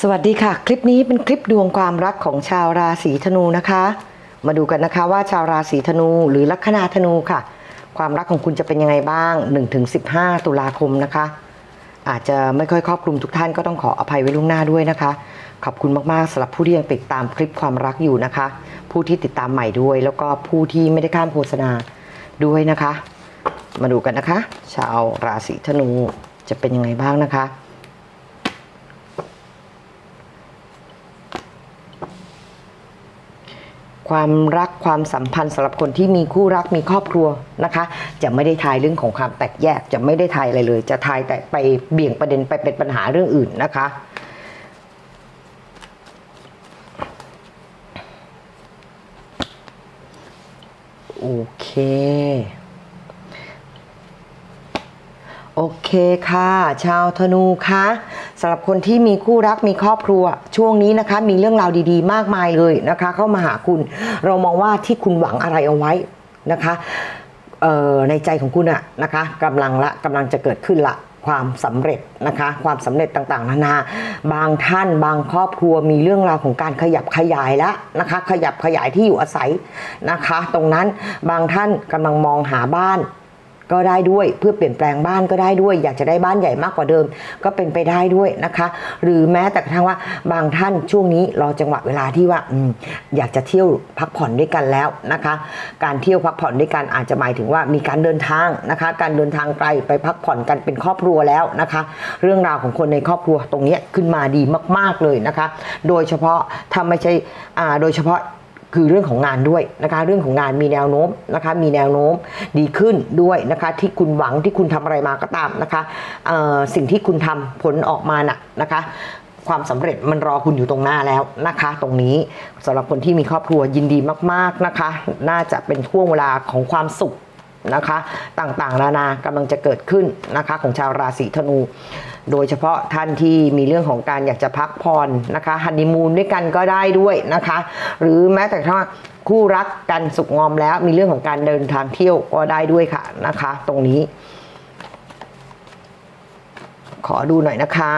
สวัสดีค่ะ คลิปนี้เป็นคลิปดวงความรักของชาวราศีธนูนะคะ มาดูกันนะคะว่าชาวราศีธนูหรือลัคนาธนูค่ะ ความรักของคุณจะเป็นยังไงบ้าง 1-15 ตุลาคมนะคะ อาจจะไม่ค่อยครอบคลุมทุกท่านก็ต้องขออภัยไว้ล่วงหน้าด้วยนะคะ ขอบคุณมากๆสำหรับผู้ที่ยังติดตามคลิปความรักอยู่นะคะ ผู้ที่ติดตามใหม่ด้วย แล้วก็ผู้ที่ไม่ได้ข้ามโฆษณาด้วยนะคะ มาดูกันนะคะ ชาวราศีธนูจะเป็นยังไงบ้างนะคะ ความรักความสัมพันธ์สำหรับคนที่มีคู่รักมีครอบครัวนะคะ จะไม่ได้ทายเรื่องของความแตกแยกจะไม่ได้ทายอะไรเลย จะทายแต่ไปเบี่ยงประเด็นไปเป็นปัญหาเรื่องอื่นนะคะโอเค โอเคค่ะ ชาวธนูคะ สำหรับคนที่มีคู่รักมีครอบครัว ช่วงนี้นะคะมีเรื่องราวดีๆ มากมายเลยนะคะ เข้ามาหาคุณ เรามองว่าที่คุณหวังอะไรเอาไว้นะคะในใจของคุณอะนะคะกำลังละกำลังจะเกิดขึ้นละความสำเร็จนะคะความสำเร็จต่างๆนานา บางท่านบางครอบครัวมีเรื่องราวของการขยับขยายแล้วนะคะ ขยับขยายที่อยู่อาศัยนะคะ ตรงนั้นบางท่านกำลังมองหาบ้าน ก็ได้ด้วย เพื่อเปลี่ยนแปลงบ้านก็ได้ด้วย อยากจะได้บ้านใหญ่มากกว่าเดิม ก็เป็นไปได้ด้วยนะคะ หรือแม้แต่กระทั่งว่าบางท่านช่วงนี้รอจังหวะเวลาที่ว่าอยากจะเที่ยวพักผ่อนด้วยกันแล้วนะคะ การเที่ยวพักผ่อนด้วยกันอาจจะหมายถึงว่ามีการเดินทางนะคะ การเดินทางไกลไปพักผ่อนกันเป็นครอบครัวแล้วนะคะ เรื่องราวของคนในครอบครัวตรงนี้ขึ้นมาดีมาก ๆเลยนะคะ โดยเฉพาะถ้าไม่ใช่อ่าโดยเฉพาะ คือเรื่องของงานด้วยนะคะ เรื่องของงานมีแนวโน้มนะคะ มีแนวโน้มดีขึ้นด้วยนะคะ ที่คุณหวังที่คุณทำอะไรมาก็ตามนะคะสิ่งที่คุณทำผลออกมาน่ะนะคะความสำเร็จมันรอคุณอยู่ตรงหน้าแล้วนะคะ ตรงนี้สำหรับคนที่มีครอบครัวยินดีมากๆนะคะ น่าจะเป็นช่วงเวลาของความสุขนะคะ ต่างๆนานากำลังจะเกิดขึ้นนะคะ ของชาวราศีธนู โดยเฉพาะท่านที่มีเรื่องของการอยากจะพักผ่อนนะคะฮันนีมูนด้วยกันก็ได้ด้วยนะคะ หรือแม้แต่ถ้าคู่รักกันสุขงอมแล้วมีเรื่องของการเดินทางเที่ยวก็ได้ด้วยค่ะนะคะ ตรงนี้ ขอดูหน่อยนะคะ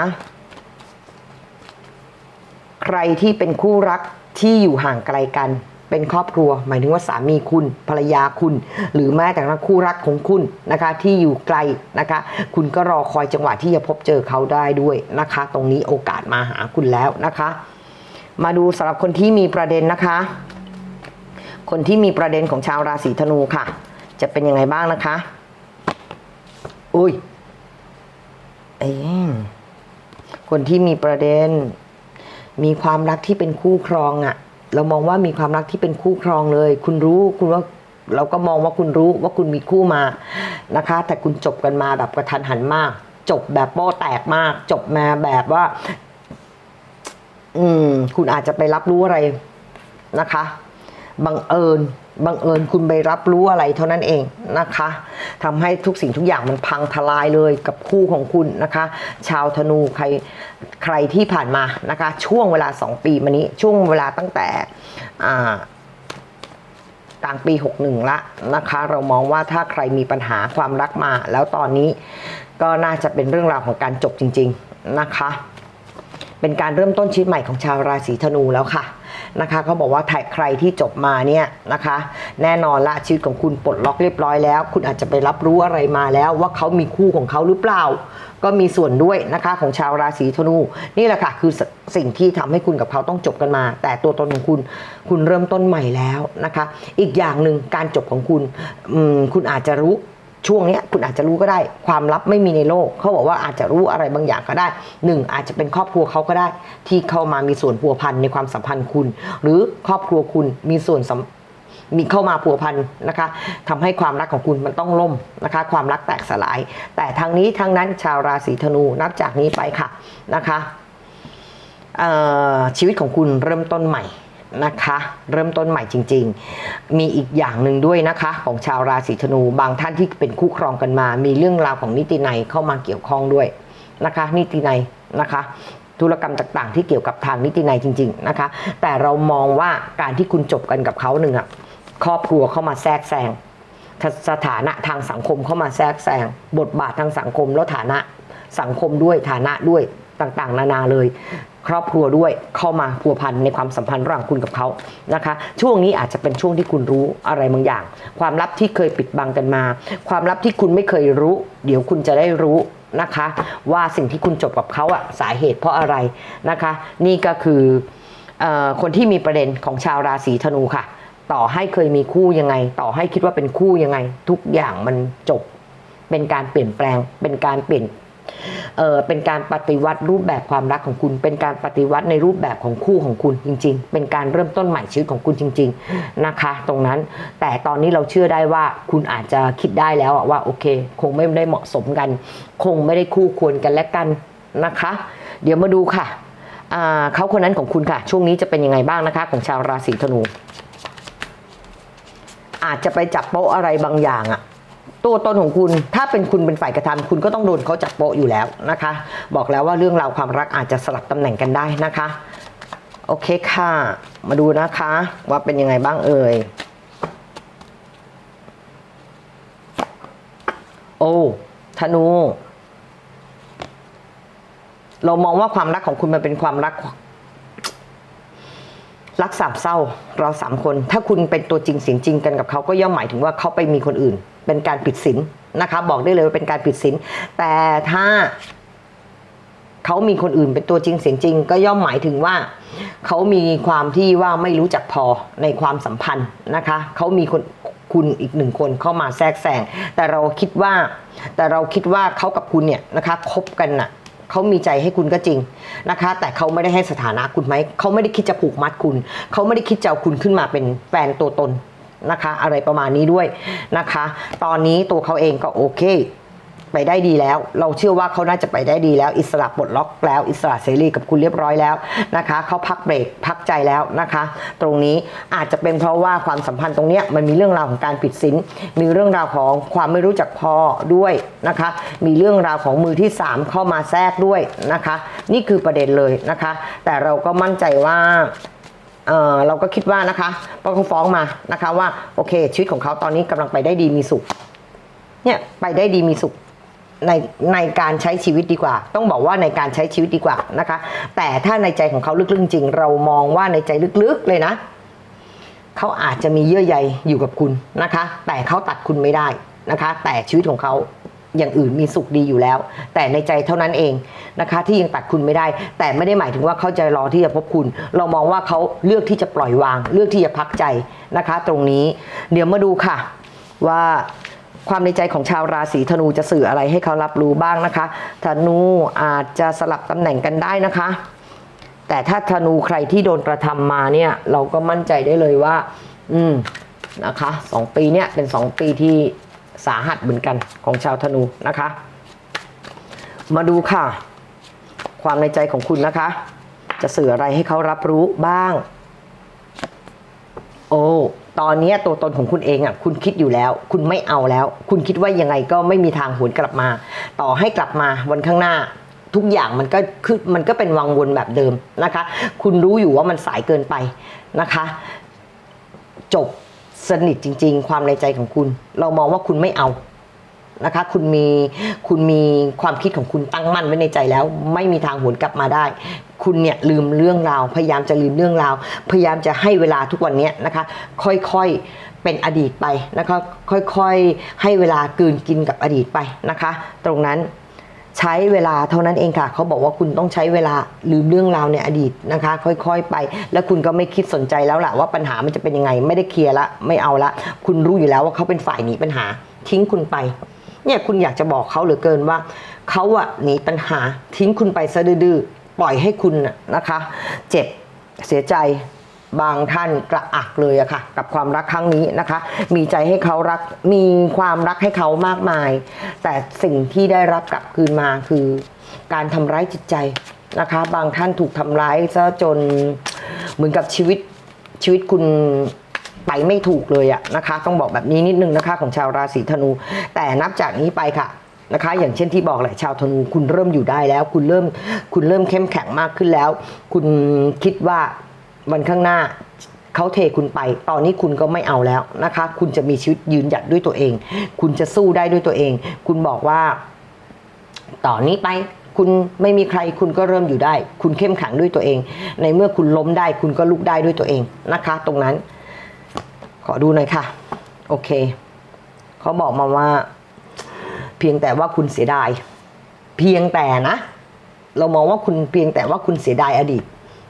ใครที่เป็นคู่รักที่อยู่ห่างไกลกัน เป็นครอบครัว หมายถึงว่าสามีคุณภรรยาคุณ หรือแม้แต่กระทั่งคู่รักของคุณนะคะที่อยู่ไกลนะคะ คุณก็รอคอยจังหวะที่จะพบเจอเขาได้ด้วยนะคะ ตรงนี้โอกาสมาหาคุณแล้วนะคะ มาดูสำหรับคนที่มีประเด็นนะคะ คนที่มีประเด็นของชาวราศีธนูค่ะ จะเป็นยังไงบ้างนะคะ อุ้ยเอ้คนที่มีประเด็น มีความรักที่เป็นคู่ครองอะ่ะ เรามองว่ามีความรักที่เป็นคู่ครองเลย คุณรู้คุณว่าเราก็มองว่าคุณรู้ว่าคุณมีคู่มานะคะ แต่คุณจบกันมาแบบกระทันหันมาก จบแบบโป้แตกมาก จบมาแบบว่า อืม คุณอาจจะไปรับรู้อะไรนะคะบังเอิญ บังเอิญคุณไปรับรู้อะไรเท่านั้นเองนะคะทำให้ทุกสิ่งทุกอย่างมันพังทลายเลยกับคู่ของคุณนะคะ ชาวธนูใครใครที่ผ่านมานะคะ ช่วงเวลา 2 ปีมานี้ช่วงเวลาตั้งแต่กลางปี 61 ละนะคะ เรามองว่าถ้าใครมีปัญหาความรักมา แล้วตอนนี้ก็น่าจะเป็นเรื่องราวของการจบจริง ๆ นะคะ เป็นการเริ่มต้นชีวิตใหม่ของชาวราศีธนูแล้วค่ะนะคะเขาบอกว่าถ้าใครที่จบมาเนี่ยนะคะ แน่นอนละชีวิตของคุณปลดล็อกเรียบร้อยแล้ว คุณอาจจะไปรับรู้อะไรมาแล้ว ว่าเขามีคู่ของเขาหรือเปล่า ก็มีส่วนด้วยนะคะของชาวราศีธนู นี่แหละค่ะคือสสิ่งที่ทำให้คุณกับเขาต้องจบกันมา แต่ตัวตนของคุณคุณเริ่มต้นใหม่แล้วนะคะ อีกอย่างหนึ่งการจบของคุณคุณอาจจะรู้ ช่วงนี้คุณอาจจะรู้ก็ได้ ความลับไม่มีในโลก เขาบอกว่าอาจจะรู้อะไรบางอย่างก็ได้หนึ่งอาจจะเป็นครอบครัวเขาก็ได้ ที่เข้ามามีส่วนพัวพันในความสัมพันธ์คุณ หรือครอบครัวคุณมีส่วนสมมีเข้ามาพัวพันนะคะทำให้ความรักของคุณมันต้องล่มนะคะ ความรักแตกสลาย แต่ทางนี้ทั้งนั้นชาวราศีธนูนับจากนี้ไปค่ะนะคะชีวิตของคุณเริ่มต้นใหม่ นะคะ เริ่มต้นใหม่จริง ๆ มีอีกอย่างหนึ่งด้วยนะคะของชาวราศีธนูบางท่านที่เป็นคู่ครองกันมา มีเรื่องราวของนิตินัยเข้ามาเกี่ยวข้องด้วยนะคะ นิตินัยนะคะธุรกรรมต่างๆ ที่เกี่ยวกับทางนิตินัยจริง ๆนะคะ แต่เรามองว่าการที่คุณจบกันกับเขาหนึ่งอะครอบครัวเข้ามาแทรกแซงสสถานะทางสังคมเข้ามาแทรกแซงบทบาททางสังคมแล้วฐานะสังคมด้วยฐานะด้วยต่างๆ นานาเลย ครอบครัวด้วยเข้ามาพัวพันในความสัมพันธ์ระหว่างคุณกับเขานะคะ ช่วงนี้อาจจะเป็นช่วงที่คุณรู้อะไรบางอย่าง ความลับที่เคยปิดบังกันมา ความลับที่คุณไม่เคยรู้ เดี๋ยวคุณจะได้รู้นะคะ ว่าสิ่งที่คุณจบกับเขาอะสาเหตุเพราะอะไรนะคะ นี่ก็คืออคนที่มีประเด็นของชาวราศีธนูค่ะ ต่อให้เคยมีคู่ยังไง ต่อให้คิดว่าเป็นคู่ยังไง ทุกอย่างมันจบเป็นการเปลี่ยนแปลงเป็นการเปลี่ยน เออเป็นการปฏิวัติรูปแบบความรักของคุณ เป็นการปฏิวัติในรูปแบบของคู่ของคุณจริง ๆ เป็นการเริ่มต้นใหม่ชีวิตของคุณจริง ๆนะคะ ตรงนั้นแต่ตอนนี้เราเชื่อได้ว่าคุณอาจจะคิดได้แล้วว่าโอเค คงไม่ได้เหมาะสมกัน คงไม่ได้คู่ควรกันและกันนะคะ เดี๋ยวมาดูค่ะเขาคนนั้นของคุณค่ะ ช่วงนี้จะเป็นยังไงบ้างนะคะ ของชาวราศีธนู อาจจะไปจับโป๊ะอะไรบางอย่างอะ ตัวตนของคุณถ้าเป็นคุณเป็นฝ่ายกระทำคุณก็ต้องโดนเขาจับโปะอยู่แล้วนะคะ บอกแล้วว่าเรื่องราวความรักอาจจะสลับตำแหน่งกันได้นะคะ โอเคค่ะ มาดูนะคะ ว่าเป็นยังไงบ้างเอ่ยโอ้ธนู เรามองว่าความรักของคุณมันเป็นความรักรักสามเศร้าเราสามคน ถ้าคุณเป็นตัวจริงเสียงจริงกันกับเขาก็ย่อมหมายถึงว่าเขาไปมีคนอื่น เป็นการผิดศีลนะคะบอกได้เลยว่าเป็นการผิดศีลแต่ถ้าเขามีคนอื่นเป็นตัวจริงเสียงจริง ก็ย่อมหมายถึงว่า เขามีความที่ว่าไม่รู้จักพอในความสัมพันธ์นะคะเขามีคนคุณอีกหนึ่งคนเข้ามาแทรกแซงแต่เราคิดว่า แต่เราคิดว่าเขากับคุณเนี่ยนะคะคบกันน่ะเขามีใจให้คุณก็จริงนะคะ แต่เขาไม่ได้ให้สถานะคุณไหมเขาไม่ได้คิดจะผูกมัดคุณ เขาไม่ได้คิดจะเอาคุณขึ้นมาเป็นแฟนตัวตน นะคะ อะไรประมาณนี้ด้วยนะคะ ตอนนี้ตัวเขาเองก็โอเค ไปได้ดีแล้ว เราเชื่อว่าเขาน่าจะไปได้ดีแล้ว อิสระปลดล็อกแล้ว อิสระเสรีกับคุณเรียบร้อยแล้วนะคะเขาพักเบรกพักใจแล้วนะคะ ตรงนี้อาจจะเป็นเพราะว่าความสัมพันธ์ตรงเนี้ยมันมีเรื่องราวของการผิดศีลมีเรื่องราวของความไม่รู้จักพอด้วยนะคะ มีเรื่องราวของมือที่สามเข้ามาแทรกด้วยนะคะ นี่คือประเด็นเลยนะคะ แต่เราก็มั่นใจว่า เเราก็คิดว่านะคะเพราะเขาฟ้องมานะคะว่าโอเค ชีวิตของเขาตอนนี้กำลังไปได้ดีมีสุข เนี่ยไปได้ดีมีสุขในในการใช้ชีวิตดีกว่า ต้องบอกว่าในการใช้ชีวิตดีกว่านะคะ แต่ถ้าในใจของเขาลึกๆจริง เรามองว่าในใจลึกๆเลยนะเขาอาจจะมีเยื่อใยอยู่กับคุณนะคะ แต่เขาตัดคุณไม่ได้นะคะ แต่ชีวิตของเขา อย่างอื่นมีสุขดีอยู่แล้ว แต่ในใจเท่านั้นเองนะคะที่ยังตัดคุณไม่ได้ แต่ไม่ได้หมายถึงว่าเขาใจรอที่จะพบคุณ เรามองว่าเขาเลือกที่จะปล่อยวาง เลือกที่จะพักใจนะคะ ตรงนี้เดี๋ยวมาดูค่ะ ว่าความในใจของชาวราศีธนูจะสื่ออะไรให้เขารับรู้บ้างนะคะ ธนูอาจจะสลับตำแหน่งกันได้นะคะ แต่ถ้าธนูใครที่โดนกระทำมาเนี่ย เราก็มั่นใจได้เลยว่า อืมนะคะสองปีเนี่ยเป็นสองปีที่ สาหัสเหมือนกันของชาวธนูนะคะ มาดูค่ะ ความในใจของคุณนะคะ จะสื่ออะไรให้เขารับรู้บ้าง โอ้ตอนนี้ตัวตนของคุณเองอะคุณคิดอยู่แล้ว คุณไม่เอาแล้ว คุณคิดว่ายังไงก็ไม่มีทางหวนกลับมา ต่อให้กลับมาวันข้างหน้า ทุกอย่างมันก็คือมันก็เป็นวังวนแบบเดิมนะคะ คุณรู้อยู่ว่ามันสายเกินไปนะคะ จบ สนิทจริง ๆ ความในใจของคุณ เรามองว่าคุณไม่เอานะคะ คุณมีคุณมีความคิดของคุณตั้งมั่นไว้ในใจแล้ว ไม่มีทางหวนกลับมาได้ คุณเนี่ยลืมเรื่องราว พยายามจะลืมเรื่องราว พยายามจะให้เวลาทุกวันนี้นะคะ ค่อยๆเป็นอดีตไปนะคะค่อยๆให้เวลากลืนกินกับอดีตไปนะคะ ตรงนั้น ใช้เวลาเท่านั้นเองค่ะ เขาบอกว่าคุณต้องใช้เวลาลืมเรื่องราวในอดีตนะคะ ค่อยๆไป แล้วคุณก็ไม่คิดสนใจแล้วล่ะว่าปัญหามันจะเป็นยังไง ไม่ได้เคลียร์ละไม่เอาละ คุณรู้อยู่แล้วว่าเขาเป็นฝ่ายหนีปัญหา ทิ้งคุณไป เนี่ยคุณอยากจะบอกเขาเหลือเกินว่าเขาอะหนีปัญหาทิ้งคุณไปซะดื้อๆปล่อยให้คุณนะคะ เจ็บเสียใจ บางท่านกระอักเลยอะค่ะ กับความรักครั้งนี้นะคะ มีใจให้เขารักมีความรักให้เขามากมาย แต่สิ่งที่ได้รับกลับคืนมาคือการทำร้ายจิตใจนะคะ บางท่านถูกทำร้ายซะจนเหมือนกับชีวิตชีวิตคุณไปไม่ถูกเลยอะนะคะ ต้องบอกแบบนี้นิดนึงนะคะของชาวราศีธนู แต่นับจากนี้ไปค่ะนะคะ อย่างเช่นที่บอกแหละชาวธนูคุณเริ่มอยู่ได้แล้ว คุณเริ่มคุณเริ่มเข้มแข็งมากขึ้นแล้ว คุณคิดว่า วันข้างหน้าเขาเทคุณไป ตอนนี้คุณก็ไม่เอาแล้วนะคะ คุณจะมีชีวิตยืนหยัดด้วยตัวเอง คุณจะสู้ได้ด้วยตัวเอง คุณบอกว่า ต่อนนี้ไป คุณไม่มีใคร คุณก็เริ่มอยู่ได้ คุณเข้มแข็งด้วยตัวเอง ในเมื่อคุณล้มได้ คุณก็ลุกได้ด้วยตัวเองนะคะ ตรงนั้น ขอดูหน่อยค่ะ โอเค เขาบอกมาว่า เพียงแต่ว่าคุณเสียดาย เพียงแต่นะ เรามองว่าคุณเพียงแต่ว่าคุณเสียดายอดีต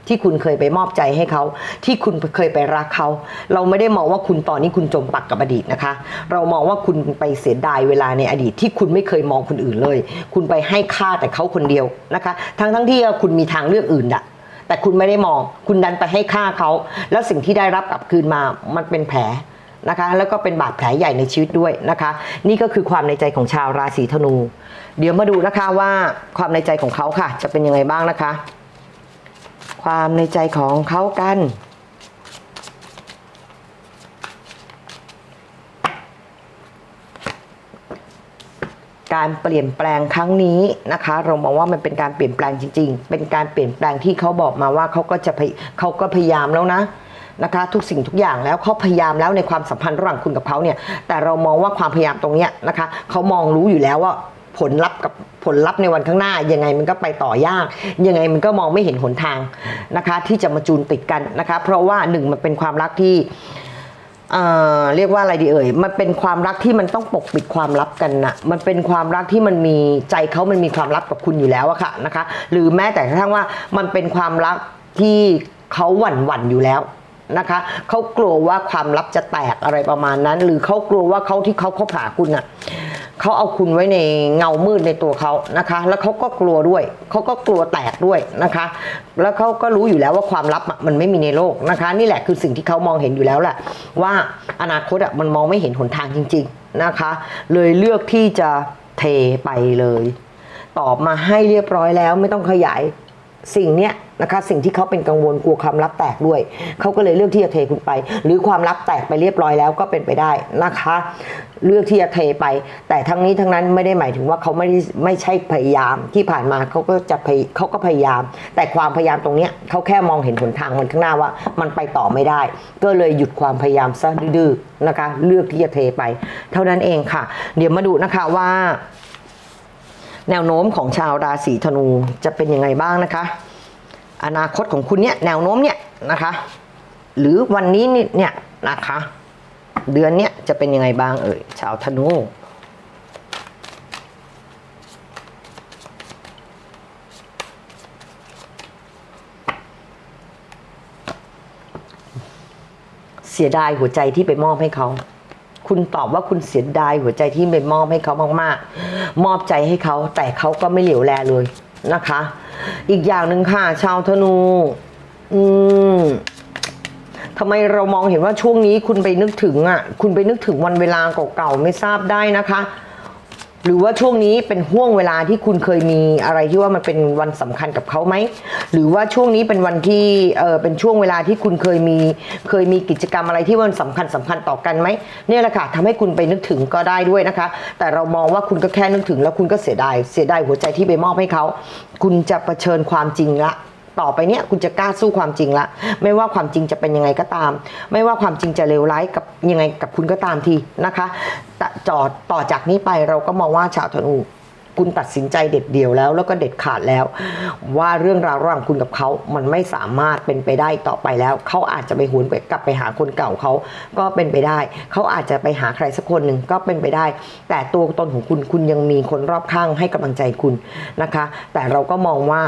ที่คุณเคยไปมอบใจให้เขา ที่คุณเคยไปรักเขา เราไม่ได้มองว่าคุณตอนนี้คุณจมปักกับอดีตนะคะ เรามองว่าคุณไปเสียดายเวลาในอดีต ที่คุณไม่เคยมองคนอื่นเลย คุณไปให้ค่าแต่เขาคนเดียวนะคะ ทั้งทั้งที่คุณมีทางเลือกอื่นอะแต่คุณไม่ได้มอง คุณดันไปให้ค่าเขา แล้วสิ่งที่ได้รับกลับคืนมา มันเป็นแผลนะคะ แล้วก็เป็นบาดแผลใหญ่ในชีวิตด้วยนะคะ นี่ก็คือความในใจของชาวราศีธนู เดี๋ยวมาดูนะคะว่าความในใจของเขาค่ะ จะเป็นยังไงบ้างนะคะ ความในใจของเขากัน การเปลี่ยนแปลงครั้งนี้นะคะ เรามองว่ามันเป็นการเปลี่ยนแปลงจริง ๆ เป็นการเปลี่ยนแปลงที่เขาบอกมาว่าเขาก็จะเขาก็พยายามแล้วนะนะคะทุกสิ่งทุกอย่างแล้วเขาพยายามแล้วในความสัมพันธ์ระหว่างคุณกับเขาเนี่ยแต่เรามองว่าความพยายามตรงเนี้ยนะคะเขามองรู้อยู่แล้วว่า ผลลัพธ์กับผลลัพธ์ในวันข้างหน้า ยังไงมันก็ไปต่อยาก ยังไงมันก็มองไม่เห็นหนทางนะคะ ที่จะมาจูนติดกันนะคะ เพราะว่าหนึ่งมันเป็นความรักที่เออเรียกว่าอะไรดีเอ่ย มันเป็นความรักที่มันต้องปกปิดความลับกันนะมันเป็นความรักที่มันมีใจเขามันมีความลับกับคุณอยู่แล้วอะค่ะนะคะ หรือแม้แต่กระทั่งว่ามันเป็นความรักที่เขาหวั่นหวั่นอยู่แล้วนะคะเขากลัวว่าความลับจะแตกอะไรประมาณนั้น หรือเขากลัวว่าเขาที่เขาคบหาคุณอะ เขาเอาคุณไว้ในเงามืดในตัวเขานะคะ แล้วเขาก็กลัวด้วย เขาก็กลัวแตกด้วยนะคะ แล้วเขาก็รู้อยู่แล้วว่าความลับมันไม่มีในโลกนะคะ นี่แหละคือสิ่งที่เขามองเห็นอยู่แล้วแหละว่าอนาคตอะมันมองไม่เห็นหนทางจริง ๆนะคะ เลยเลือกที่จะเทไปเลย ตอบมาให้เรียบร้อยแล้วไม่ต้องขยายสิ่งเนี้ย นะคะ สิ่งที่เขาเป็นกังวลกลัวความลับแตกด้วย เขาก็เลยเลือกที่จะเทคุณไป หรือความลับแตกไปเรียบร้อยแล้วก็เป็นไปได้นะคะ เลือกที่จะเทไป แต่ทั้งนี้ทั้งนั้นไม่ได้หมายถึงว่าเขาไม่ได้ไม่ใช่พยายามที่ผ่านมาเขาก็จะพยเขาก็พยายาม แต่ความพยายามตรงเนี้ยเขาแค่มองเห็นหนทางมันข้างหน้าว่า มันไปต่อไม่ได้ ก็เลยหยุดความพยายามซะดื้อๆนะคะ เลือกที่จะเทไป เท่านั้นเองค่ะ เดี๋ยวมาดูนะคะว่า แนวโน้มของชาวราศีธนูจะเป็นยังไงบ้างนะคะ อนาคตของคุณเนี่ยแนวโน้มเนี่ยนะคะ หรือวันนี้นี่เนี่ยนะคะ เดือนเนี้ยจะเป็นยังไงบ้างเอ่ยชาวธนูเสียดายหัวใจที่ไปมอบให้เขา คุณตอบว่าคุณเสียดายหัวใจที่ไปมอบให้เขามากๆ มอบใจให้เขาแต่เขาก็ไม่เหลียวแลเลยนะคะ อีกอย่างหนึ่งค่ะ ชาวธนู อืมทำไมเรามองเห็นว่าช่วงนี้คุณไปนึกถึงอะ คุณไปนึกถึงวันเวลาเก่าๆไม่ทราบได้นะคะ หรือว่าช่วงนี้เป็นห่วงเวลาที่คุณเคยมีอะไรที่ว่ามันเป็นวันสำคัญกับเขาไหมหรือว่าช่วงนี้เป็นวันที่เออเป็นช่วงเวลาที่คุณเคยมีเคยมีกิจกรรมอะไรที่มันสำคัญสำคัญต่อกันไหมเนี่ยแหละค่ะทำให้คุณไปนึกถึงก็ได้ด้วยนะคะ แต่เรามองว่าคุณก็แค่นึกถึงแล้วคุณก็เสียดายเสียดายหัวใจที่ไปมอบให้เขา คุณจะเผชิญความจริงละ ต่อไปเนี้ยคุณจะกล้าสู้ความจริงละ ไม่ว่าความจริงจะเป็นยังไงก็ตาม ไม่ว่าความจริงจะเลวร้ายกับยังไงกับคุณก็ตามทีนะคะต่จอดต่อจากนี้ไปเราก็มองว่าชาวธนูคุณตัดสินใจเด็ดเดี่ยวแล้วแล้วก็เด็ดขาดแล้ว ว่าเรื่องราวระหว่างคุณกับเขา มันไม่สามารถเป็นไปได้ต่อไปแล้ว เขาอาจจะไปหวนไปกลับไปหาคนเก่าเขาก็เป็นไปได้ เขาอาจจะไปหาใครสักคนหนึ่งก็เป็นไปได้ แต่ตัวตนของคุณคุณยังมีคนรอบข้างให้กำลังใจคุณนะคะ แต่เราก็มองว่า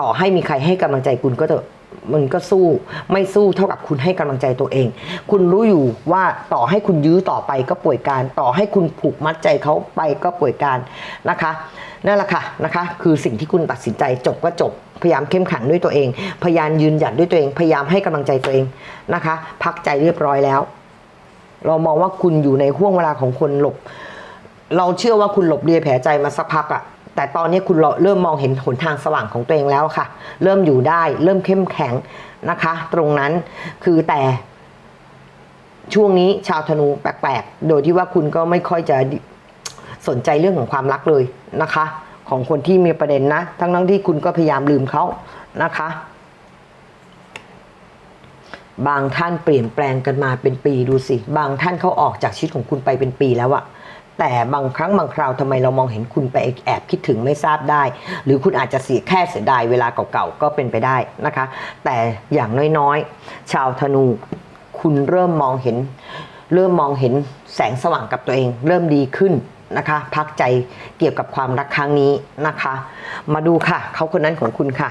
ต่อให้มีใครให้กำลังใจคุณก็เถอะมันก็สู้ไม่สู้เท่ากับคุณให้กำลังใจตัวเอง คุณรู้อยู่ว่าต่อให้คุณยื้อต่อไปก็ป่วยการ ต่อให้คุณผูกมัดใจเขาไปก็ป่วยการนะคะนั่นแหละค่ะนะคะ คือสิ่งที่คุณตัดสินใจจบก็จบพยายามเข้มแข็งด้วยตัวเอง พยายามยืนหยัดด้วยตัวเอง พยายามให้กำลังใจตัวเองนะคะ พักใจเรียบร้อยแล้ว เรามองว่าคุณอยู่ในห่วงเวลาของคนหลบ เราเชื่อว่าคุณหลบเลียแผลใจมาสักพักอะ แต่ตอนนี้คุณเริ่มมองเห็นหนทางสว่างของตัวเองแล้วค่ะ เริ่มอยู่ได้ เริ่มเข้มแข็งนะคะ ตรงนั้นคือแต่ช่วงนี้ชาวธนูแปลกๆ โดยที่ว่าคุณก็ไม่ค่อยจะสนใจเรื่องของความรักเลยนะคะ ของคนที่มีประเด็นนะ ทั้งทั้งที่คุณก็พยายามลืมเขานะคะ บางท่านเปลี่ยนแปลงกันมาเป็นปีดูสิ บางท่านเขาออกจากชีวิตของคุณไปเป็นปีแล้วอะ แต่บางครั้งบางคราวทำไมเรามองเห็นคุณไปแอบคิดถึงไม่ทราบได้ หรือคุณอาจจะเสียแค่เสียดายเวลาเก่าๆก็เป็นไปได้นะคะ แต่อย่างน้อยๆ ชาวธนู คุณเริ่มมองเห็น เริ่มมองเห็นแสงสว่างกับตัวเอง เริ่มดีขึ้นนะคะพักใจเกี่ยวกับความรักครั้งนี้นะคะ มาดูค่ะ เขาคนนั้นของคุณค่ะ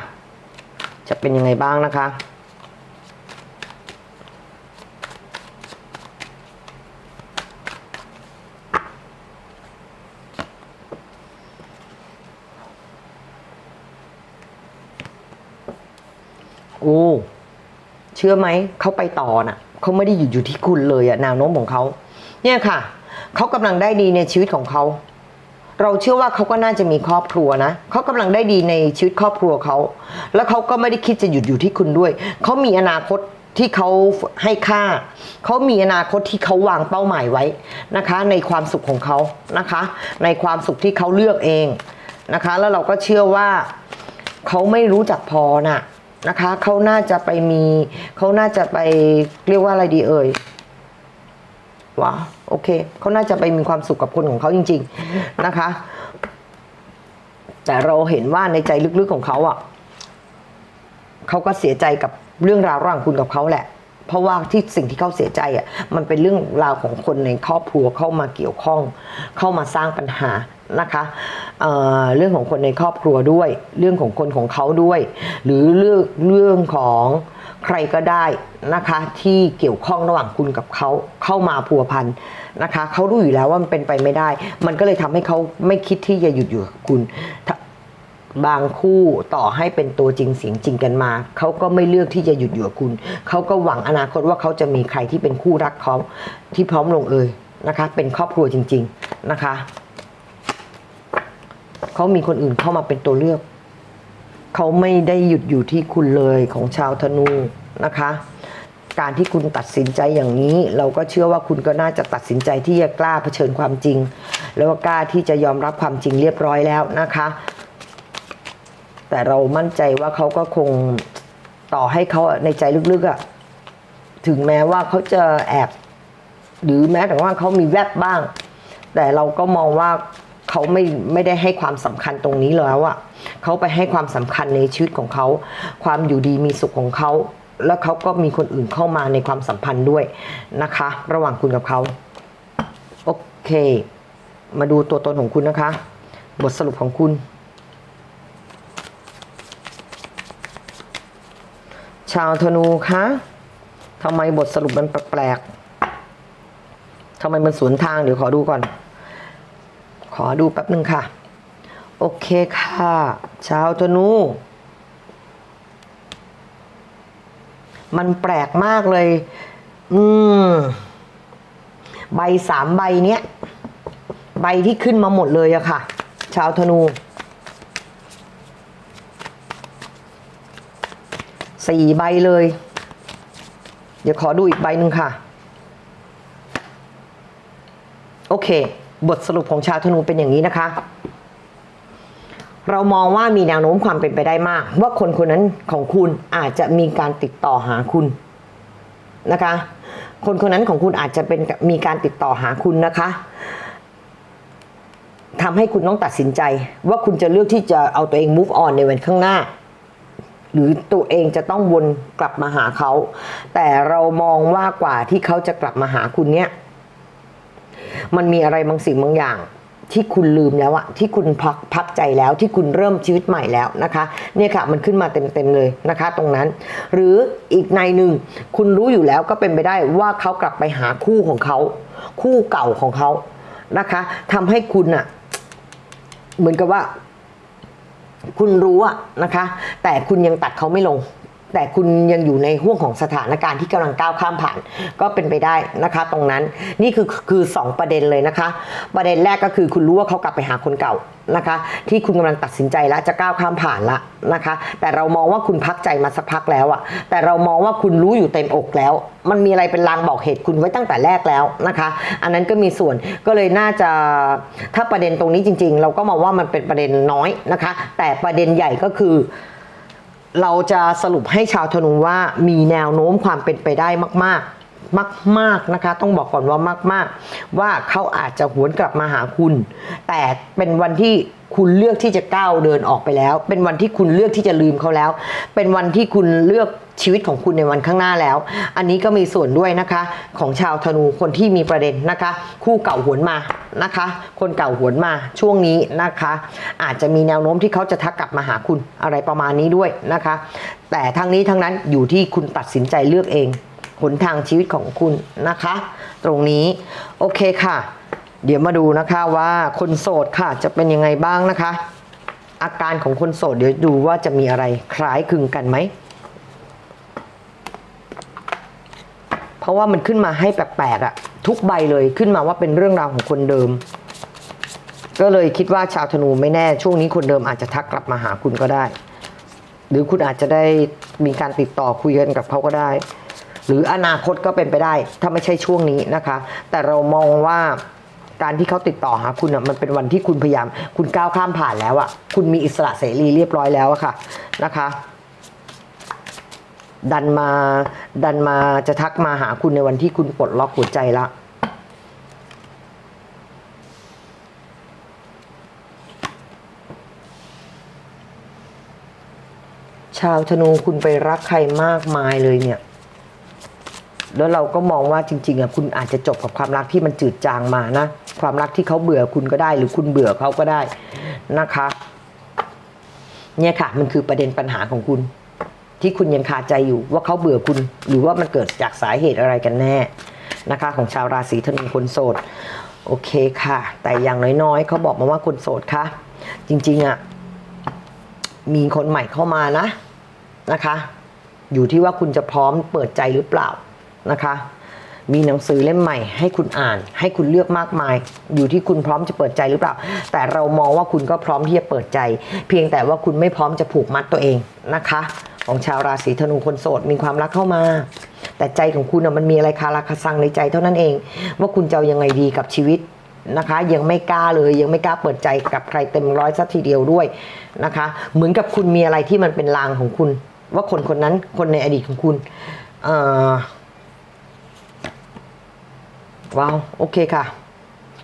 จะเป็นยังไงบ้างนะคะ โอ้เชื่อไหมเขาไปต่อน่ะเขาไม่ได้หยุดอยู่ที่คุณเลยอะแนวโน้มของเขาเนี่ยค่ะเขากำลังได้ดีในชีวิตของเขาเราเชื่อว่าเขาก็น่าจะมีครอบครัวนะเขากำลังได้ดีในชีวิตครอบครัวเขาแล้วเขาก็ไม่ได้คิดจะหยุดอยู่ที่คุณด้วยเขามีอนาคตที่เขาให้ค่าเขามีอนาคตที่เขาวางเป้าหมายไว้นะคะ ในความสุขของเขานะคะ ในความสุขที่เขาเลือกเองนะคะ แล้วเราก็เชื่อว่าเขาไม่รู้จักพอน่ะ นะคะเขาน่าจะไปมีเขาน่าจะไปเรียกว่าอะไรดีเอ่ยวะโอเคเขาน่าจะไปมีความสุขกับคนของเขาจริง ๆนะคะ แต่เราเห็นว่าในใจลึกๆของเขาอะเขาก็เสียใจกับเรื่องราวระหว่างคุณกับเขาแหละ เพราะว่าที่สิ่งที่เขาเสียใจอะมันเป็นเรื่องราวของคนในครอบครัวเข้ามาเกี่ยวข้อง เข้ามาสร้างปัญหานะคะเเรื่องของคนในครอบครัวด้วย เรื่องของคนของเขาด้วย หรือเรื่องเรื่องของใครก็ได้นะคะที่เกี่ยวข้องระหว่างคุณกับเขาเข้ามาพัวพันนะคะเขารู้อยู่แล้วว่ามันเป็นไปไม่ได้ มันก็เลยทำให้เขาไม่คิดที่จะหยุดอยู่กับคุณ บางคู่ต่อให้เป็นตัวจริงเสียงจริงกันมา เขาก็ไม่เลือกที่จะหยุดอยู่กับคุณ เขาก็หวังอนาคตว่าเขาจะมีใครที่เป็นคู่รักเขาที่พร้อมลงเอยนะคะ เป็นครอบครัวจริง ๆนะคะ เขามีคนอื่นเข้ามาเป็นตัวเลือก เขาไม่ได้หยุดอยู่ที่คุณเลยของชาวธนูนะคะ การที่คุณตัดสินใจอย่างนี้ เราก็เชื่อว่าคุณก็น่าจะตัดสินใจที่จะกล้าเผชิญความจริง แล้วก็กล้าที่จะยอมรับความจริงเรียบร้อยแล้วนะคะ แต่เรามั่นใจว่าเขาก็คงต่อให้เขาในใจลึกๆอะถึงแม้ว่าเขาจะแอบ หรือแม้แต่ว่าเขามีแวบบ้าง แต่เราก็มองว่าเขาไม่ไม่ได้ให้ความสำคัญตรงนี้แล้วอะเขาไปให้ความสำคัญในชีวิตของเขา ความอยู่ดีมีสุขของเขา แล้วเขาก็มีคนอื่นเข้ามาในความสัมพันธ์ด้วยนะคะ ระหว่างคุณกับเขาโอเค มาดูตัวตนของคุณนะคะ บทสรุปของคุณ ชาวธนูคะทำไมบทสรุปมันแปลกๆทำไมมันสวนทางเดี๋ยวขอดูก่อน ขอดูแป๊บหนึ่งค่ะ โอเคค่ะ ชาวธนู มันแปลกมากเลย อืม ใบสามใบเนี้ย ใบที่ขึ้นมาหมดเลยอะค่ะ ชาวธนู สี่ใบเลย เดี๋ยวขอดูอีกใบหนึ่งค่ะ โอเค บทสรุปของชาวธนูเป็นอย่างนี้นะคะ เรามองว่ามีแนวโน้มความเป็นไปได้มาก ว่าคนคนนั้นของคุณอาจจะมีการติดต่อหาคุณนะคะ คนคนนั้นของคุณอาจจะเป็นมีการติดต่อหาคุณนะคะทำให้คุณต้องตัดสินใจ ว่าคุณจะเลือกที่จะเอาตัวเอง move on ในวันข้างหน้า หรือตัวเองจะต้องวนกลับมาหาเขา แต่เรามองว่ากว่าที่เขาจะกลับมาหาคุณเนี่ย มันมีอะไรบางสิ่งบางอย่าง ที่คุณลืมแล้วอะที่คุณพักพักใจแล้วที่คุณเริ่มชีวิตใหม่แล้วนะคะ เนี่ยค่ะ มันขึ้นมาเต็มๆเลยนะคะ ตรงนั้น หรืออีกในหนึ่งคุณรู้อยู่แล้วก็เป็นไปได้ว่าเขากลับไปหาคู่ของเขา คู่เก่าของเขานะคะทำให้คุณอะเหมือนกับว่า คุณรู้อะนะคะ แต่คุณยังตัดเขาไม่ลง แต่คุณยังอยู่ในห่วงของสถานการณ์ที่กำลังก้าวข้ามผ่าน ก็เป็นไปได้นะคะตรงนั้นนี่คือคือสองประเด็นเลยนะคะ ประเด็นแรกก็คือคุณรู้ว่าเขากลับไปหาคนเก่านะคะ ที่คุณกำลังตัดสินใจแล้วจะก้าวข้ามผ่านละนะคะ แต่เรามองว่าคุณพักใจมาสักพักแล้วอะแต่เรามองว่าคุณรู้อยู่เต็มอกแล้ว มันมีอะไรเป็นลางบอกเหตุคุณไว้ตั้งแต่แรกแล้วนะคะ อันนั้นก็มีส่วนก็เลยน่าจะถ้าประเด็นตรงนี้จริง ๆ เราก็มองว่ามันเป็นประเด็นน้อยนะคะ แต่ประเด็นใหญ่ก็คือ เราจะสรุปให้ชาวธนูว่ามีแนวโน้มความเป็นไปได้มาก ๆ มากๆนะคะ ต้องบอกก่อนว่ามาก ๆ ว่าเขาอาจจะหวนกลับมาหาคุณ แต่เป็นวันที่คุณเลือกที่จะก้าวเดินออกไปแล้ว เป็นวันที่คุณเลือกที่จะลืมเขาแล้ว เป็นวันที่คุณเลือกชีวิตของคุณในวันข้างหน้าแล้ว อันนี้ก็มีส่วนด้วยนะคะ ของชาวธนูคนที่มีประเด็นนะคะ คู่เก่าหวนมานะคะ คนเก่าหวนมาช่วงนี้นะคะ อาจจะมีแนวโน้มที่เขาจะทักกลับมาหาคุณอะไรประมาณนี้ด้วยนะคะ แต่ทั้งนี้ทั้งนั้นอยู่ที่คุณตัดสินใจเลือกเอง หนทางชีวิตของคุณนะคะ ตรงนี้โอเคค่ะ เดี๋ยวมาดูนะคะว่าคนโสดค่ะจะเป็นยังไงบ้างนะคะ อาการของคนโสดเดี๋ยวดูว่าจะมีอะไรคล้ายคลึงกันไหมเพราะว่ามันขึ้นมาให้แปลกๆอะทุกใบเลยขึ้นมาว่าเป็นเรื่องราวของคนเดิม ก็เลยคิดว่าชาวธนูไม่แน่ ช่วงนี้คนเดิมอาจจะทักกลับมาหาคุณก็ได้ หรือคุณอาจจะได้มีการติดต่อคุยกันกับเขาก็ได้ หรืออนาคตก็เป็นไปได้ ถ้าไม่ใช่ช่วงนี้นะคะ แต่เรามองว่าการที่เขาติดต่อหาคุณมันเป็นวันที่คุณพยายาม คุณก้าวข้ามผ่านแล้วอะคุณมีอิสระเสรีเรียบร้อยแล้วอะค่ะนะคะดันมาดันมาจะทักมาหาคุณในวันที่คุณปลดล็อกหัวใจละชาวธนูคุณไปรักใครมากมายเลยเนี่ย แล้วเราก็มองว่าจริงๆอะคุณอาจจะจบกับความรักที่มันจืดจางมานะ ความรักที่เขาเบื่อคุณก็ได้ หรือคุณเบื่อเขาก็ได้นะคะ เนี่ยค่ะ มันคือประเด็นปัญหาของคุณ ที่คุณยังคาใจอยู่ว่าเขาเบื่อคุณ หรือว่ามันเกิดจากสาเหตุอะไรกันแน่นะคะ ของชาวราศีธนูคนโสดโอเคค่ะ แต่อย่างน้อยๆเขาบอกมาว่าคนโสดคะจริงๆอะมีคนใหม่เข้ามานะนะคะ อยู่ที่ว่าคุณจะพร้อมเปิดใจหรือเปล่า นะคะ มีหนังสือเล่มใหม่ ให้คุณอ่าน ให้คุณเลือกมากมาย อยู่ที่คุณพร้อมจะเปิดใจหรือเปล่า แต่เรามองว่าคุณก็พร้อมที่จะเปิดใจ เพียงแต่ว่าคุณไม่พร้อมจะผูกมัดตัวเองนะคะ ของชาวราศีธนูคนโสดมีความรักเข้ามา แต่ใจของคุณนะมันมีอะไรคาราคาซังในใจเท่านั้นเอง ว่าคุณจะยังไงดีกับชีวิตนะคะยังไม่กล้าเลยยังไม่กล้าเปิดใจกับใครเต็มร้อยสักทีเดียวด้วยนะคะ เหมือนกับคุณมีอะไรที่มันเป็นลางของคุณ ว่าคนคนนั้นคนในอดีตของคุณเอ่อ ว้าวโอเคค่ะ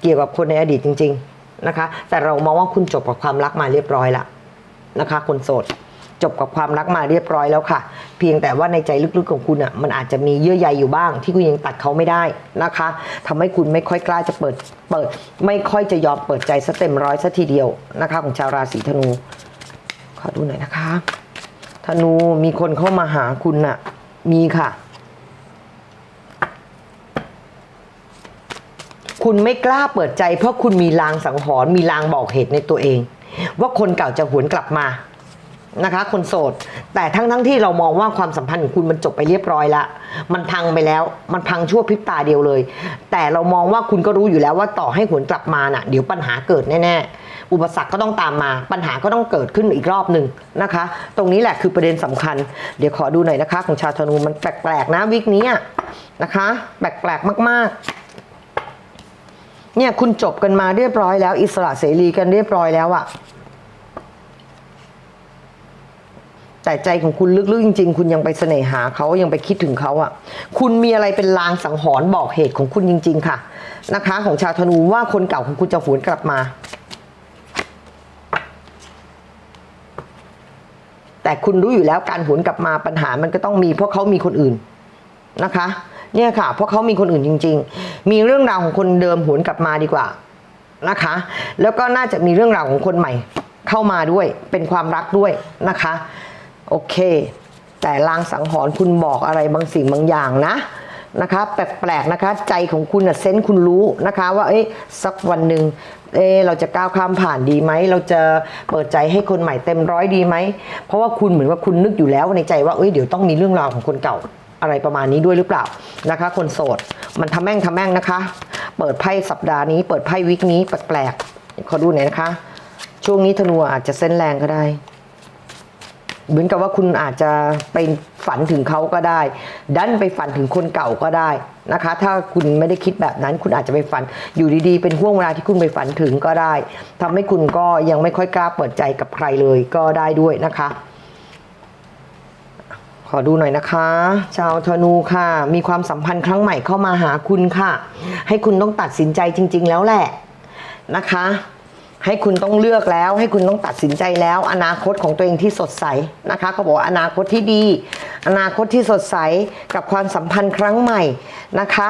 เกี่ยวกับคนในอดีตจริง ๆนะคะ แต่เรามองว่าคุณจบกับความรักมาเรียบร้อยละนะคะ คนโสดจบกับความรักมาเรียบร้อยแล้วค่ะ เพียงแต่ว่าในใจลึกๆของคุณอะมันอาจจะมีเยื่อใยอยู่บ้าง ที่คุณยังตัดเขาไม่ได้นะคะทำให้คุณไม่ค่อยกล้าจะเปิดเปิด ไม่ค่อยจะยอมเปิดใจสเต็มร้อยสัทีเดียวนะคะ ของชาวราศีธนูขอดูหน่อยนะคะ ธนูมีคนเข้ามาหาคุณน่ะ มีค่ะ คุณไม่กล้าเปิดใจ เพราะคุณมีลางสังหรณ์มีลางบอกเหตุในตัวเอง ว่าคนเก่าจะหวนกลับมานะคะ คนโสด แต่ทั้งทั้งที่เรามองว่าความสัมพันธ์ของคุณมันจบไปเรียบร้อยละมันพังไปแล้ว มันพังชั่วพริบตาเดียวเลย แต่เรามองว่าคุณก็รู้อยู่แล้วว่าต่อให้หวนกลับมาน่ะ เดี๋ยวปัญหาเกิดแน่ๆ อุปสรรคก็ต้องตามมา ปัญหาก็ต้องเกิดขึ้นอีกรอบหนึ่งนะคะ ตรงนี้แหละคือประเด็นสำคัญ เดี๋ยวขอดูหน่อยนะคะ ของชาวธนูมันแปลกๆนะวิกนี้นะคะ แปลกๆมากๆ เนี่ยคุณจบกันมาเรียบร้อยแล้ว อิสระเสรีกันเรียบร้อยแล้วอะแต่ใจของคุณลึกๆจริง ๆ คุณยังไปเสน่หาเขายังไปคิดถึงเขาอะคุณมีอะไรเป็นลางสังหรณ์บอกเหตุของคุณจริง ๆ ค่ะนะคะ ของชาวธนูว่าคนเก่าของคุณจะหวนกลับมา แต่คุณรู้อยู่แล้วการหวนกลับมาปัญหามันก็ต้องมีเพราะเขามีคนอื่นนะคะ เนี่ยค่ะ เพราะเขามีคนอื่นจริง ๆ มีเรื่องราวของคนเดิมหวนกลับมาดีกว่านะคะ แล้วก็น่าจะมีเรื่องราวของคนใหม่เข้ามาด้วย เป็นความรักด้วยนะคะ โอเค แต่ลางสังหรณ์คุณบอกอะไรบางสิ่งบางอย่างนะนะคะแปลกๆนะคะใจของคุณอะเซนคุณรู้นะคะ ว่าเอ้ยสักวันหนึ่งเอะเราจะก้าวข้ามผ่านดีไหมเราจะเปิดใจให้คนใหม่เต็มร้อยดีไหมเพราะว่าคุณเหมือนว่าคุณนึกอยู่แล้วในใจว่าเอ้ยเดี๋ยวต้องมีเรื่องราวของคนเก่า อะไรประมาณนี้ด้วยหรือเปล่านะคะ คนโสด มันทำแม่งทำแม่งนะคะ เปิดไพ่สัปดาห์นี้ เปิดไพ่วิกนี้แปลกๆขอดูหน่อยนะคะ ช่วงนี้ธนูอาจจะเส้นแรงก็ได้ เหมือนกับว่าคุณอาจจะไปฝันถึงเขาก็ได้ ดันไปฝันถึงคนเก่าก็ได้นะคะ ถ้าคุณไม่ได้คิดแบบนั้น คุณอาจจะไปฝันอยู่ดีๆ เป็นห่วงเวลาที่คุณไปฝันถึงก็ได้ทำให้คุณก็ยังไม่ค่อยกล้าเปิดใจกับใครเลยก็ได้ด้วยนะคะ ขอดูหน่อยนะคะ ชาวธนูค่ะ มีความสัมพันธ์ครั้งใหม่เข้ามาหาคุณค่ะ ให้คุณต้องตัดสินใจจริง ๆ แล้วแหละนะคะ ให้คุณต้องเลือกแล้ว ให้คุณต้องตัดสินใจแล้ว อนาคตของตัวเองที่สดใสนะคะเขาบอกว่าอนาคตที่ดี อนาคตที่สดใสกับความสัมพันธ์ครั้งใหม่นะคะ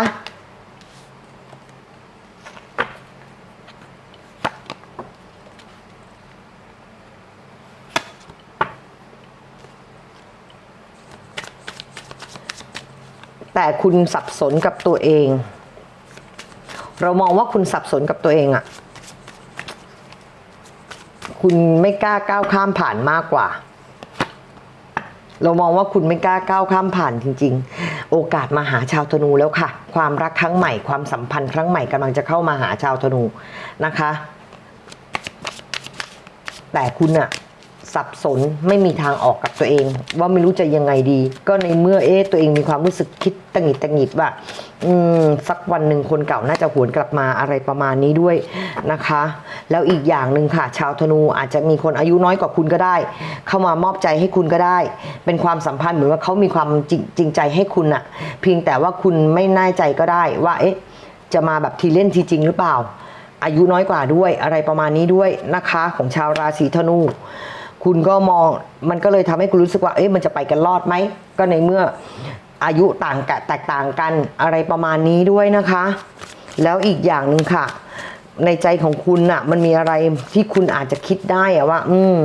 แต่คุณสับสนกับตัวเอง เรามองว่าคุณสับสนกับตัวเองอะคุณไม่กล้าก้าวข้ามผ่านมากกว่า เรามองว่าคุณไม่กล้าก้าวข้ามผ่านจริง ๆ โอกาสมาหาชาวธนูแล้วค่ะ ความรักครั้งใหม่ความสัมพันธ์ครั้งใหม่กำลังจะเข้ามาหาชาวธนูนะคะ แต่คุณอะ สับสนไม่มีทางออกกับตัวเอง ว่าไม่รู้จะยังไงดี ก็ในเมื่อเอ๊ะตัวเองมีความรู้สึกคิดตังหิดตังหิดว่าอืมสักวันหนึ่งคนเก่าน่าจะหวนกลับมาอะไรประมาณนี้ด้วยนะคะ แล้วอีกอย่างหนึ่งค่ะ ชาวธนูอาจจะมีคนอายุน้อยกว่าคุณก็ได้ เข้ามามอบใจให้คุณก็ได้ เป็นความสัมพันธ์เหมือนว่าเขามีความจริงจริงใจให้คุณอะเพียงแต่ว่าคุณไม่แน่ใจก็ได้ว่าเอ๊ะจะมาแบบทีเล่นทีจริงหรือเปล่าอายุน้อยกว่าด้วยอะไรประมาณนี้ด้วยนะคะของชาวราศีธนู คุณก็มองมันก็เลยทำให้คุณรู้สึกว่าเอ๊ะมันจะไปกันรอดไหมก็ในเมื่ออายุต่างกันแตกต่างกันอะไรประมาณนี้ด้วยนะคะ แล้วอีกอย่างหนึ่งค่ะ ในใจของคุณน่ะ มันมีอะไรที่คุณอาจจะคิดได้อะว่า อืม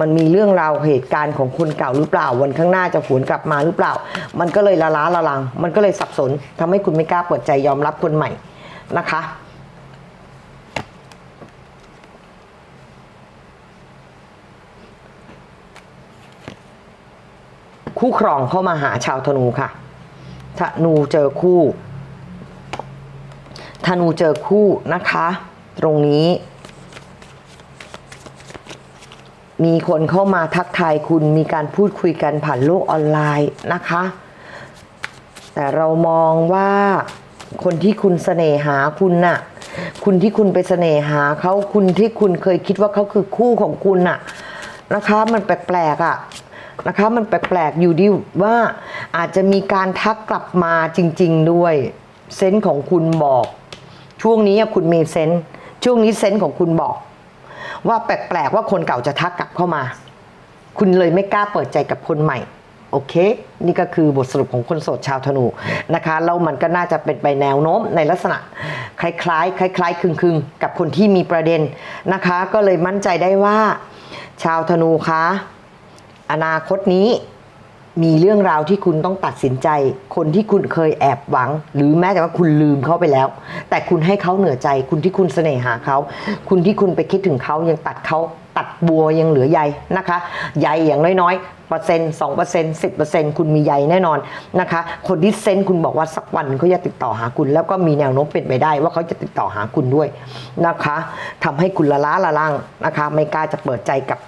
มันมีเรื่องราวเหตุการณ์ของคนเก่าหรือเปล่า วันข้างหน้าจะหวนกลับมาหรือเปล่า มันก็เลยละล้าละลัง มันก็เลยสับสนทำให้คุณไม่กล้าเปิดใจยอมรับคนใหม่นะคะ คู่ครองเข้ามาหาชาวธนูค่ะ ธนูเจอคู่ ธนูเจอคู่นะคะ ตรงนี้ มีคนเข้ามาทักทายคุณมีการพูดคุยกันผ่านโลกออนไลน์นะคะ แต่เรามองว่าคนที่คุณเสน่หาคุณน่ะ คุณที่คุณไปเสน่หาเขาคุณที่คุณเคยคิดว่าเขาคือคู่ของคุณน่ะนะคะ มันแปลกๆอะ นะคะ มันแปลกๆอยู่ดีว่าอาจจะมีการทักกลับมาจริง ๆ ด้วย เซนส์ของคุณบอก ช่วงนี้คุณมีเซนส์ช่วงนี้เซนส์ของคุณบอก ว่าแปลกๆว่าคนเก่าจะทักกลับเข้ามา คุณเลยไม่กล้าเปิดใจกับคนใหม่โอเค นี่ก็คือบทสรุปของคนโสดชาวธนูนะคะ แล้วมันก็น่าจะเป็นไปแนวโน้มในลักษณะ คล้ายๆ คล้าย ๆคลึงๆกับคนที่มีประเด็นนะคะ ก็เลยมั่นใจได้ว่า ชาวธนูคะ อนาคตนี้มีเรื่องราวที่คุณต้องตัดสินใจ คนที่คุณเคยแอบหวัง หรือแม้แต่ว่าคุณลืมเขาไปแล้ว แต่คุณให้เขาเหนือใจ คุณที่คุณเสน่หาเขา คุณที่คุณไปคิดถึงเขายังตัดเขาตัดบัวยังเหลือใยนะคะใยอย่างน้อยๆเปอร์เซ็นต์สองเปอร์เซ็นต์สิบเปอร์เซ็นต์คุณมีใยแน่นอนนะคะ คนที่เซนส์คุณบอกว่าสักวันเขาจะติดต่อหาคุณ แล้วก็มีแนวโน้มเป็นไปได้ว่าเขาจะติดต่อหาคุณด้วยนะคะทำให้คุณละล้าละล่างนะคะ ไม่กล้าจะเปิดใจกับ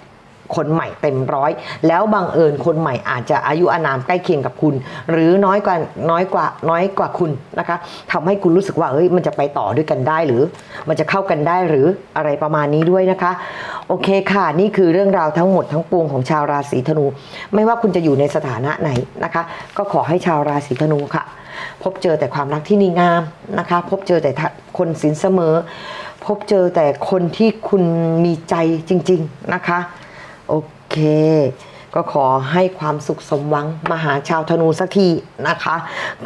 คนใหม่เต็มร้อย แล้วบังเอิญคนใหม่อาจจะอายุอานามใกล้เคียงกับคุณ หรือน้อยกว่าน้อยกว่าน้อยกว่าคุณนะคะทำให้คุณรู้สึกว่าเอ้ยมันจะไปต่อด้วยกันได้หรือ มันจะเข้ากันได้หรืออะไรประมาณนี้ด้วยนะคะ โอเคค่ะ นี่คือเรื่องราวทั้งหมดทั้งปวงของชาวราศีธนู ไม่ว่าคุณจะอยู่ในสถานะไหนนะคะ ก็ขอให้ชาวราศีธนูค่ะ พบเจอแต่ความรักที่ดีงามนะคะ พบเจอแต่คนสินเสมอ พบเจอแต่คนที่คุณมีใจจริง ๆนะคะ โอเค ก็ขอให้ความสุขสมหวังมาหาชาวธนูสักทีนะคะ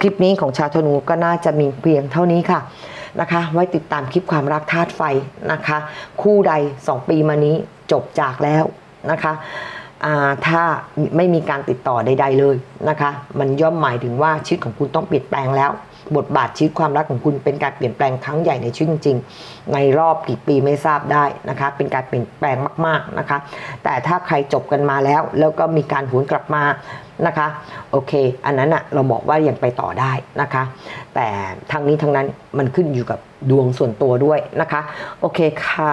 คลิปนี้ของชาวธนูก็น่าจะมีเพียงเท่านี้ค่ะนะคะ ไว้ติดตามคลิปความรักธาตุไฟนะคะ คู่ใด 2 ปีมานี้จบจากแล้วนะคะถ้าไม่มีการติดต่อใด ๆเลยนะคะ มันย่อมหมายถึงว่าชีวิตของคุณต้องเปลี่ยนแปลงแล้ว บทบาทชีวิตความรักของคุณเป็นการเปลี่ยนแปลงครั้งใหญ่ในชีวิตจริงๆในรอบกี่ปีไม่ทราบได้นะคะ เป็นการเปลี่ยนแปลงมากๆนะคะ แต่ถ้าใครจบกันมาแล้ว แล้วก็มีการหวนกลับมานะคะ โอเค อันนั้นอะเราบอกว่ายังไปต่อได้นะคะ แต่ทั้งนี้ทั้งนั้นมันขึ้นอยู่กับดวงส่วนตัวด้วยนะคะ โอเคค่ะ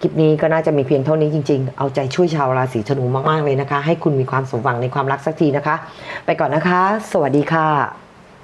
คลิปนี้ก็น่าจะมีเพียงเท่านี้จริงๆ เอาใจช่วยชาวราศีธนูมากๆเลยนะคะ ให้คุณมีความสมหวังในความรักสักทีนะคะ ไปก่อนนะคะ สวัสดีค่ะ